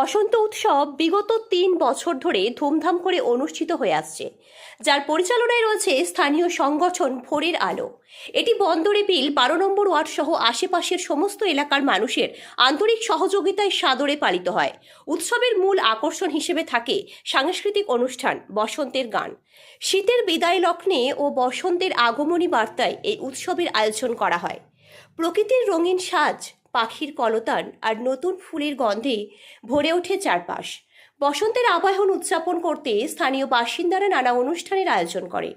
বসন্ত উৎসব বিগত তিন বছর ধরে ধুমধাম করে অনুষ্ঠিত হয়ে আসছে। যার পরিচালনায় রয়েছে স্থানীয় সংগঠন ভোরের আলো। এটি বন্দরে বিল বারো নম্বর ওয়ার্ড সহ আশেপাশের সমস্ত এলাকার মানুষের আন্তরিক সহযোগিতায় সাদরে পালিত হয়। উৎসবের মূল আকর্ষণ হিসেবে থাকে সাংস্কৃতিক অনুষ্ঠান, বসন্তের গান। শীতের বিদায় লগ্নে ও বসন্তের আগমনী বার্তায় এই উৎসবের আয়োজন করা হয়। প্রকৃতির রঙিন সাজ পাখির কলতান আর নতুন ফুলের গন্ধে ভরে ওঠে চারপাশ। বসন্তের আবাহন উদযাপন করতে স্থানীয় বাসিন্দারা নানা অনুষ্ঠানের আয়োজন করে।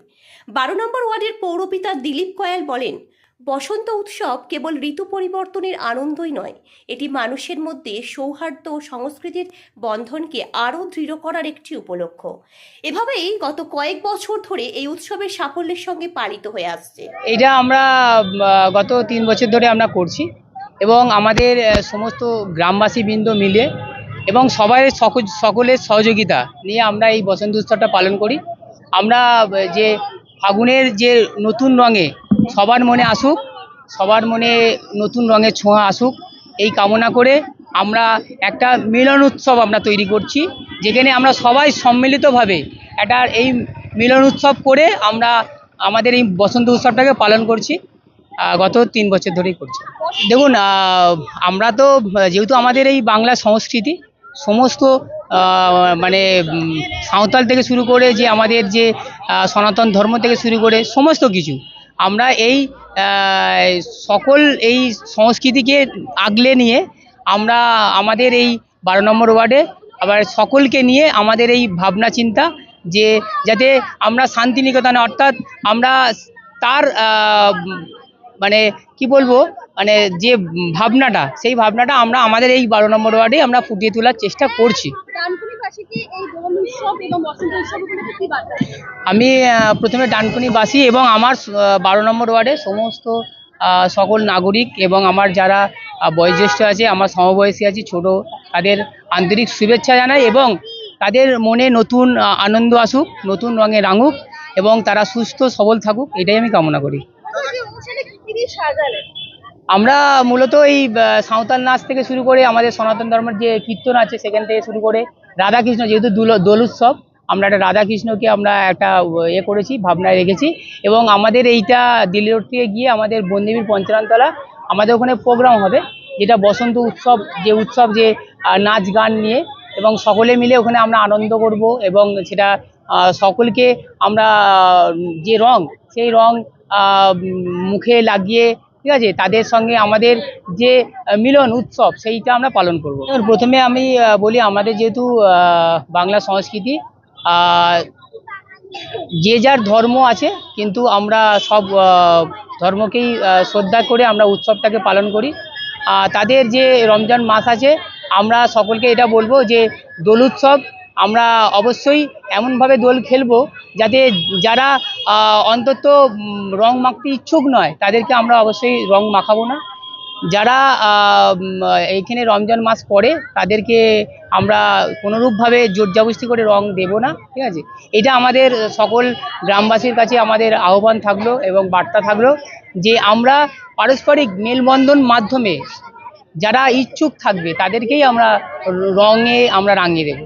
বারো নম্বর ওয়ার্ডের পৌরপিতা দিলীপ কয়াল বলেন, বসন্ত উৎসব কেবল ঋতু পরিবর্তনের আনন্দই নয়, এটি মানুষের মধ্যে সৌহার্দ্য ও সংস্কৃতির বন্ধনকে আরও দৃঢ় করার একটি উপলক্ষ। এভাবেই গত কয়েক বছর ধরে এই উৎসবের সাফল্যের সঙ্গে পালিত হয়ে আসছে। এটা আমরা গত তিন বছর ধরে আমরা করছি। এবং আমাদের সমস্ত গ্রামবাসী বৃন্দ মিলে এবং সবাই সকল, সকলের সহযোগিতা নিয়ে আমরা এই বসন্ত উৎসবটা পালন করি। আমরা যে ফাগুনের যে নতুন রঙে সবার মনে আসুক, সবার মনে নতুন রঙের ছোঁয়া আসুক, এই কামনা করে আমরা একটা মিলন উৎসব আমরা তৈরি করছি, যেখানে আমরা সবাই সম্মিলিতভাবে একটা এই মিলন উৎসব করে আমরা আমাদের এই বসন্ত উৎসবটাকে পালন করছি। গত তিন বছর ধরেই করছি। দেখুন আমরা তো, যেহেতু আমাদের এই বাংলা সংস্কৃতি, সমস্ত মানে সাঁওতাল থেকে শুরু করে যে আমাদের যে সনাতন ধর্ম থেকে শুরু করে সমস্ত কিছু, আমরা এই সকল এই সংস্কৃতিকে আগলে নিয়ে আমরা আমাদের এই বারো নম্বর ওয়ার্ডে আবার সকলকে নিয়ে আমাদের এই ভাবনা চিন্তা যে, যাতে আমরা শান্তিনিকেতনে অর্থাৎ আমরা তার মানে কি বলব? মানে যে ভাবনাটা সেই ভাবনাটা আমরা আমাদের এই বারো নম্বর ওয়ার্ডে আমরা ফুটিয়ে তোলার চেষ্টা করছি? আমি প্রথমে ডানকুনিবাসী এবং আমার বারো নম্বর ওয়ার্ডে সমস্ত সকল নাগরিক এবং আমার যারা বয়োজ্যেষ্ঠ আছে আমার সমবয়সী আছে ছোট তাদের আন্তরিক শুভেচ্ছা জানাই এবং তাদের মনে নতুন আনন্দ আসুক নতুন রঙে রাঙুক এবং তারা সুস্থ সবল থাকুক এটাই আমি কামনা করি আপনাদের এই অনুষ্ঠানে কি কি আমরা মূলত এই সাঁওতাল নাচ থেকে শুরু করে আমাদের সনাতন ধর্মের যে কীর্তন আছে সেখান থেকে শুরু করে রাধাকৃষ্ণ যেহেতু দোল উৎসব, আমরা একটা রাধাকৃষ্ণকে আমরা একটা এ করেছি, ভাবনায় রেখেছি এবং আমাদের এইটা দিল্লি রোড থেকে গিয়ে আমাদের বন্দেবীর পঞ্চাননতলা, আমাদের ওখানে প্রোগ্রাম হবে, যেটা বসন্ত উৎসব, যে উৎসব, যে নাচ গান নিয়ে এবং সকলে মিলে ওখানে আমরা আনন্দ করব এবং সেটা সকলকে আমরা যে রং, সেই রং মুখে লাগিয়ে, ঠিক আছে? তাদের সঙ্গে আমাদের যে মিলন উৎসব, সেইটা আমরা পালন করব। প্রথমে আমি বলি আমাদের যেহেতু বাংলা সংস্কৃতি যে যার ধর্ম আছে, কিন্তু আমরা সব ধর্মকেই শ্রদ্ধা করে আমরা উৎসবটাকে পালন করি। তাদের যে রমজান মাস আছে, আমরা সকলকে এটা বলব যে দোল উৎসব, আমরা অবশ্যই এমনভাবে দোল খেলব যাতে যারা অন্তত রং মাখতে ইচ্ছুক নয়, তাদেরকে আমরা অবশ্যই রং মাখাবো না। যারা এইখানে রমজান মাস পড়ে, তাদেরকে আমরা কোনোরূপভাবে জোর জবরদস্তি করে রং দেব না, ঠিক আছে? এটা আমাদের সকল গ্রামবাসীর কাছে আমাদের আহ্বান থাকল এবং বার্তা থাকল যে আমরা পারস্পরিক মেলবন্ধন মাধ্যমে যারা ইচ্ছুক থাকবে, তাদেরকেই আমরা রঙে আমরা রাঙিয়ে দেবো।